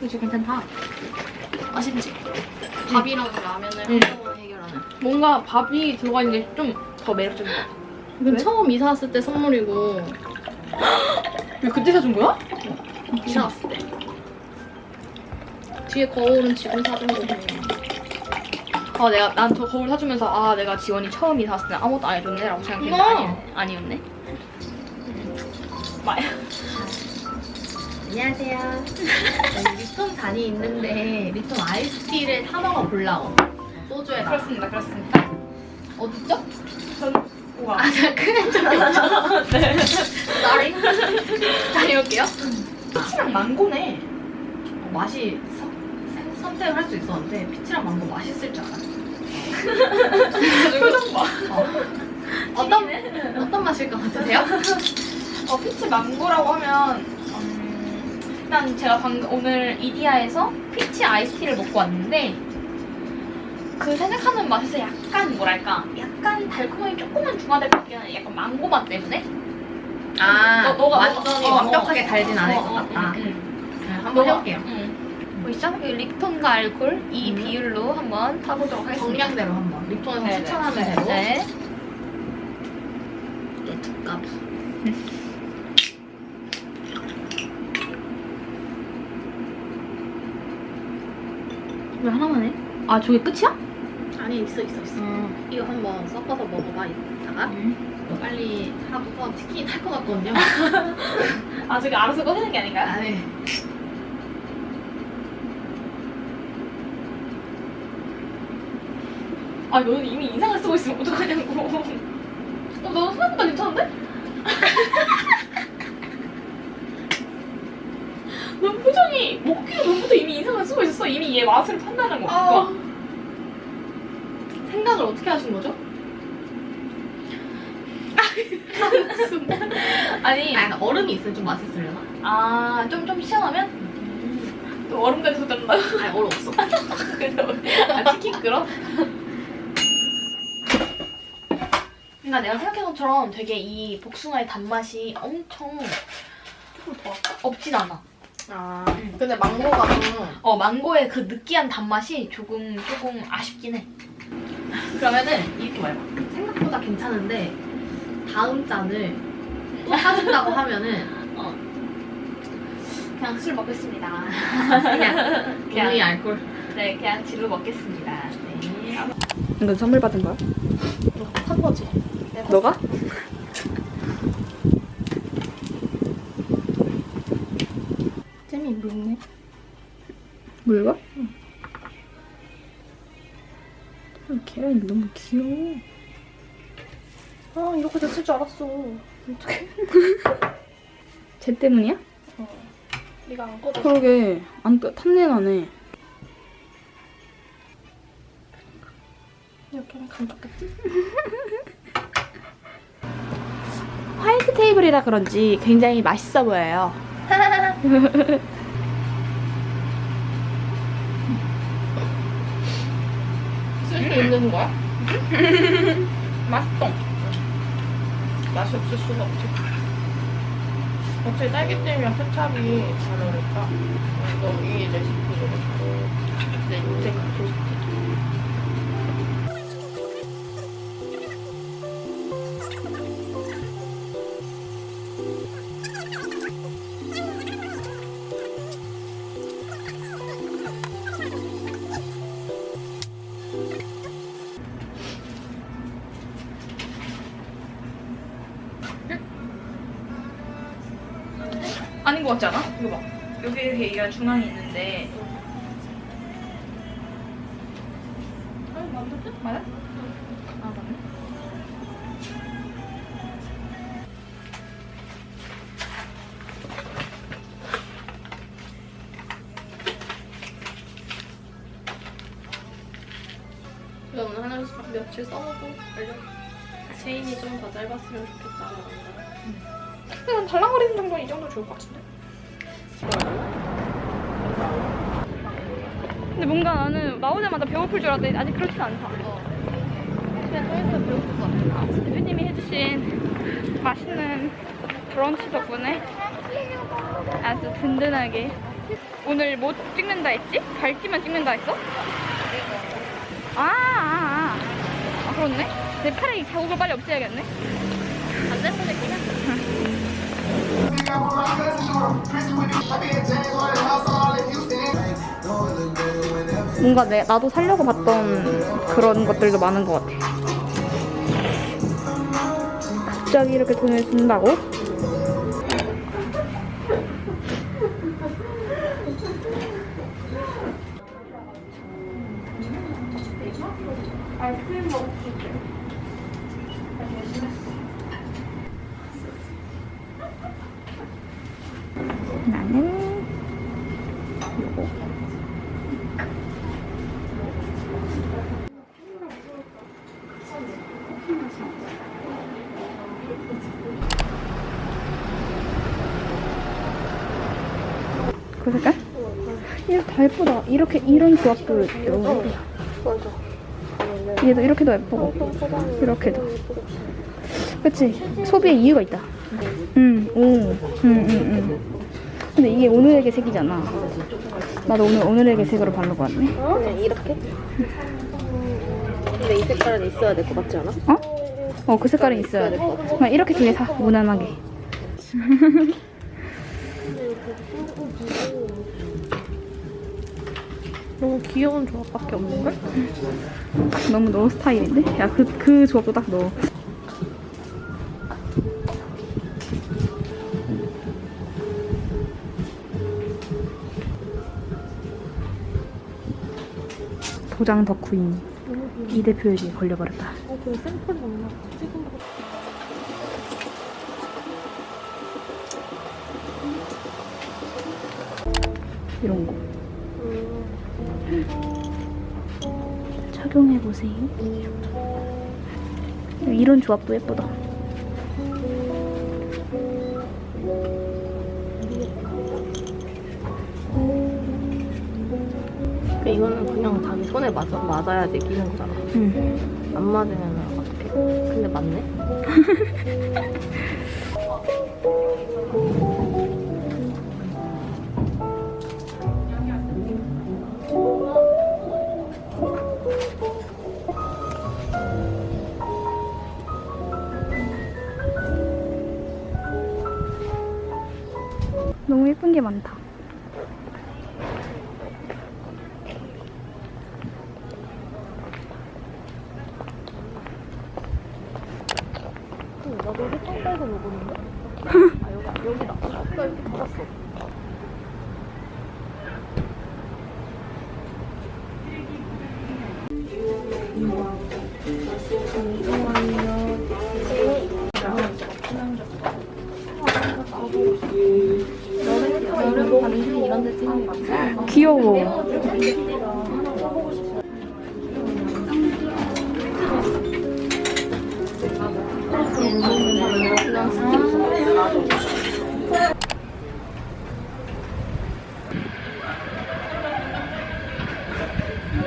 그치 괜찮다. 맛있지? 밥이랑 라면을 응. 한꺼번에 해결하는. 뭔가 밥이 들어가 있는 게 좀 더 매력적인 것 같아. 이건 왜? 처음 이사 왔을 때 선물이고 왜 그때 사준 거야? 이사 왔을 때. 뒤에 거울은 지금 사준 거고. 아 내가 난 저 거울 사주면서 아 내가 지원이 처음 이사 왔을 때 아무것도 안 해줬네라고 생각했는데! 아니, 아니었네. 마야. 안녕하세요. 리톤 잔이 있는데 리톤 아이스티를 타 먹어 보려고. 소주에다. 그렇습니다, 그렇습니다. 어딨죠? 전 우와. 아, 제가 큰애 쪽이 없죠. 네. Sorry. 다녀올게요. 피치랑 망고네. 어, 맛이 선- 선택을 할 수 있었는데 피치랑 망고 맛있을 줄 알았어. 표정 봐. 어. 어떤 어떤 맛일 것 같으세요? 어, 피치 망고라고 하면 음, 일단 제가 방금 오늘 이디야에서 피치 아이스티를 먹고 왔는데 그 생각하는 맛에서 약간 뭐랄까 약간 달콤하게 조금만 중화될 것 같긴 한데 약간 망고 맛 때문에 아, 너- 너가 완전히 어, 어, 완벽하게 어, 달진 어, 않을 어, 것 어, 같다. 응, 응. 네, 한번 너가- 해볼게요. 응. 보이시죠? 이 립톤과 알콜 이 음. 비율로 한번 타보도록 하겠습니다. 정량대로 한번 립톤에서 네, 네. 추천하는 대로. 네. 내 두꺼비. 왜 하나만 해? 아 저게 끝이야? 아니 있어 있어 있어. 이거 한번 섞어서 먹어봐 이따가. 너 빨리 하고서 치킨이 탈것 같거든요. 아 저게 알아서 꺼내는 게 아닌가요? 아, 네. 아 너는 이미 인상을 쓰고 있으면 어떡하냐고. 어 너는 생각보다 괜찮은데? 넌 표정이 먹기도 전부터 이미 인상을 쓰고 있었어. 이미 얘 맛을 판단한 거. 아. 생각을 어떻게 하신 거죠? 아니 아, 약간 얼음이 있으면 좀 맛있으려나? 아 좀 좀 시원하면 또 얼음까지 쏟았나? 아니 얼음 없어. 아 치킨 끓어? 그러니까 내가 생각한 것처럼 되게 이 복숭아의 단맛이 엄청 조금 더 없진 않아. 아, 근데 망고가 좀어 망고의 그 느끼한 단맛이 조금 조금 아쉽긴 해. 그러면은 이렇게 말해봐. 생각보다 괜찮은데 다음 잔을 또 사준다고 하면은 어. 그냥 술 먹겠습니다. 그냥 그냥. 본인이 알콜. 네, 그냥 질로 먹겠습니다. 네. 이건 선물 받은 거야? 한 거지. 너가? 잼이 묽네. 물가? 응. 아, 계란이 너무 귀여워. 아 이렇게 됐을 줄 알았어. 쟤 때문이야? 네가 안 꺼져. 그러게 안 떠- 탐내 나네. 이렇게 하면 감독겠지? 화이트 테이블이라 그런지 굉장히 맛있어 보여요. 있는 거야? 맛있어. 맛이 없을 수가 없지. 어차피 딸기잼이랑 케찹이 잘 어울릴까? 너이 레시피로 네, 이제 갖 아닌 것 같지 않아? 이거 봐. 여기 이렇게 얘가 중앙에 있는데. 만들지? 맞아? 아, 맞네. 나 오늘 하나 며칠 써보고 알려줘. 체인이 좀 더 짧았으면 좋겠다. 그냥 달랑거리는 정도는 이 정도 좋을 것 같은데? 근데 뭔가 나는 나오자마자 배고플 줄 알았는데 아직 그렇진 않다. 그냥 서 있어 배고플 것 같아. 대표님이 해주신 맛있는 브런치 덕분에 아주 든든하게 오늘 뭐 찍는다 했지? 발찌만 찍는다 했어? 아, 아, 아. 아 그렇네. 내 팔에 이 자국을 빨리 없애야겠네. 반대손에 끼면 뭔가 내, 나도 살려고 봤던 그런 것들도 많은 것 같아. 갑자기 이렇게 돈을 준다고? 나는 그 색깔? 이거 다 예쁘다. 이렇게 이런 조합도 너무 예쁘다. 얘도 이렇게도 예쁘고 이렇게도. 그치? 소비의 이유가 있다. 응, 오, 응, 응, 응. 근데 이게 오늘의 색이잖아. 나도 오늘 오늘의 색으로 바르고 왔네. 그냥 이렇게? 근데 이 색깔은 있어야 될 것 같지 않아? 어? 어, 그 색깔은 있어야 돼. 그냥 이렇게 두개 사, 무난하게. 너무 귀여운 조합밖에 없는걸? 너무 너 스타일인데? 야, 그, 그 조합도 딱 넣어. 도장 덕후인 이 대표에게 걸려버렸다. 어, 그 샘플 너무 찍은 이런 거. 착용해 보세요. 이런 조합도 예쁘다. 그러니까 이거는 그냥 자기 손에 맞아, 맞아야지 끼는 거잖아. 응. 안 맞으면 어떡해. 근데 맞네? 게 많다. 나도 여기 창가에서 먹었는데? 아, 여기, 여기다. 아까 이렇게 받았어.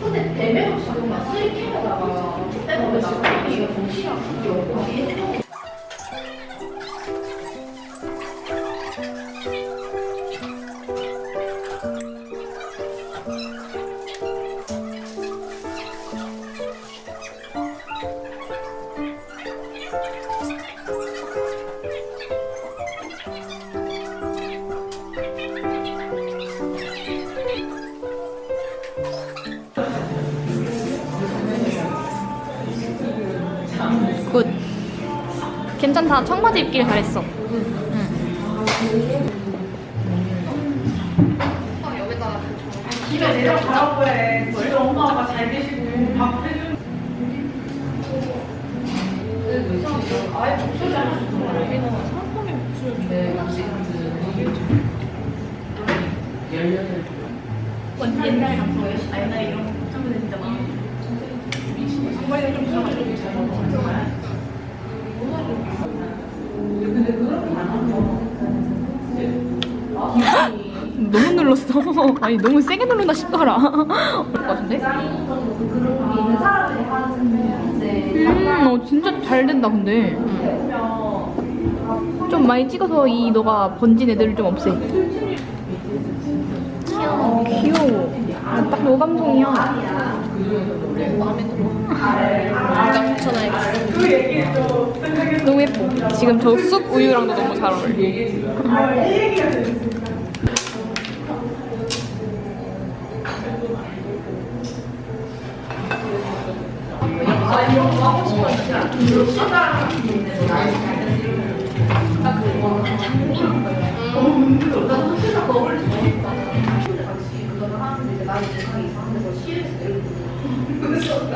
면. 굿. 괜찮다. 청바지 입길 잘했어. 네가 내가 가라고 해. 너희 엄마 아빠 잘 계시고 밥 해주는. 아예 목소리 안 듣고 여기는 상품의 목소리. 네, 지금 열려들. 옛날 옛날 이런 참 진짜 많아. 좀 옛날 너무 눌렀어. 아니 너무 세게 누른다 싶더라. 그럴 것 같은데? 음, 어, 진짜 잘 된다 근데. 좀 많이 찍어서 이 너가 번진 애들을 좀 없애. 귀여워. 귀여워. 아, 딱너 감성이야. 추천해야겠어. 너무 예뻐. 지금 저쑥 우유랑도 너무 잘 어울려.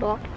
너?